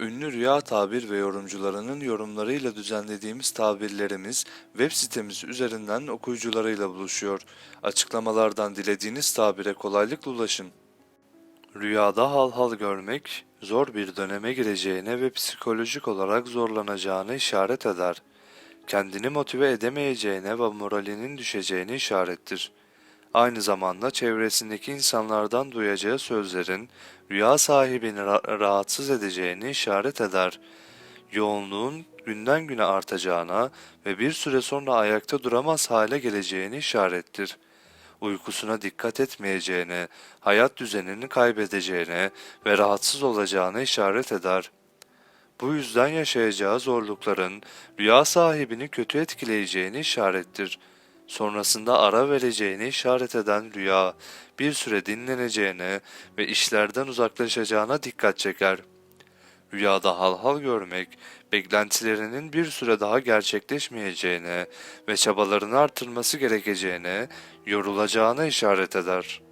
Ünlü rüya tabir ve yorumcularının yorumlarıyla düzenlediğimiz tabirlerimiz web sitemiz üzerinden okuyucularıyla buluşuyor. Açıklamalardan dilediğiniz tabire kolaylıkla ulaşın. Rüyada hal hal görmek, zor bir döneme gireceğine ve psikolojik olarak zorlanacağına işaret eder. Kendini motive edemeyeceğine ve moralinin düşeceğine işarettir. Aynı zamanda çevresindeki insanlardan duyacağı sözlerin rüya sahibini ra- rahatsız edeceğini işaret eder. Yoğunluğun günden güne artacağına ve bir süre sonra ayakta duramaz hale geleceğini işarettir. Uykusuna dikkat etmeyeceğine, hayat düzenini kaybedeceğine ve rahatsız olacağına işaret eder. Bu yüzden yaşayacağı zorlukların rüya sahibini kötü etkileyeceğini işarettir. Sonrasında ara vereceğini işaret eden rüya, bir süre dinleneceğine ve işlerden uzaklaşacağına dikkat çeker. Rüyada hal hal görmek, beklentilerinin bir süre daha gerçekleşmeyeceğine ve çabalarını artırması gerekeceğine, yorulacağına işaret eder.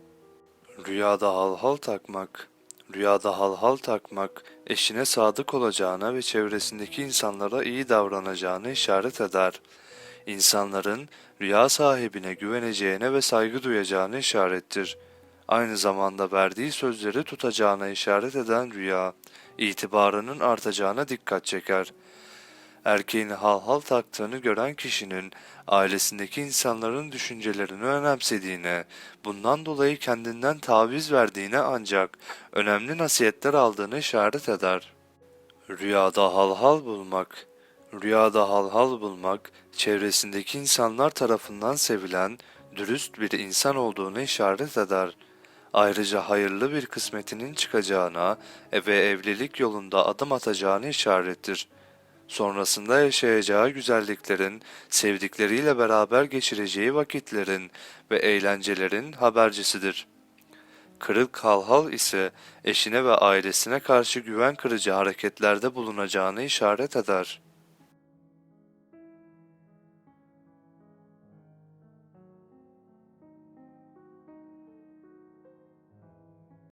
Rüyada hal hal takmak Rüyada hal hal takmak, eşine sadık olacağına ve çevresindeki insanlara iyi davranacağına işaret eder. İnsanların rüya sahibine güveneceğine ve saygı duyacağına işarettir. Aynı zamanda verdiği sözleri tutacağına işaret eden rüya, itibarının artacağına dikkat çeker. Erkeğin hal hal taktığını gören kişinin ailesindeki insanların düşüncelerini önemsediğine, bundan dolayı kendinden taviz verdiğine ancak önemli nasihatler aldığını işaret eder. Rüyada hal hal bulmak Rüyada hal hal bulmak, çevresindeki insanlar tarafından sevilen, dürüst bir insan olduğunu işaret eder. Ayrıca hayırlı bir kısmetinin çıkacağına ve evlilik yolunda adım atacağını işarettir. Sonrasında yaşayacağı güzelliklerin, sevdikleriyle beraber geçireceği vakitlerin ve eğlencelerin habercisidir. Kırık halhal ise eşine ve ailesine karşı güven kırıcı hareketlerde bulunacağını işaret eder.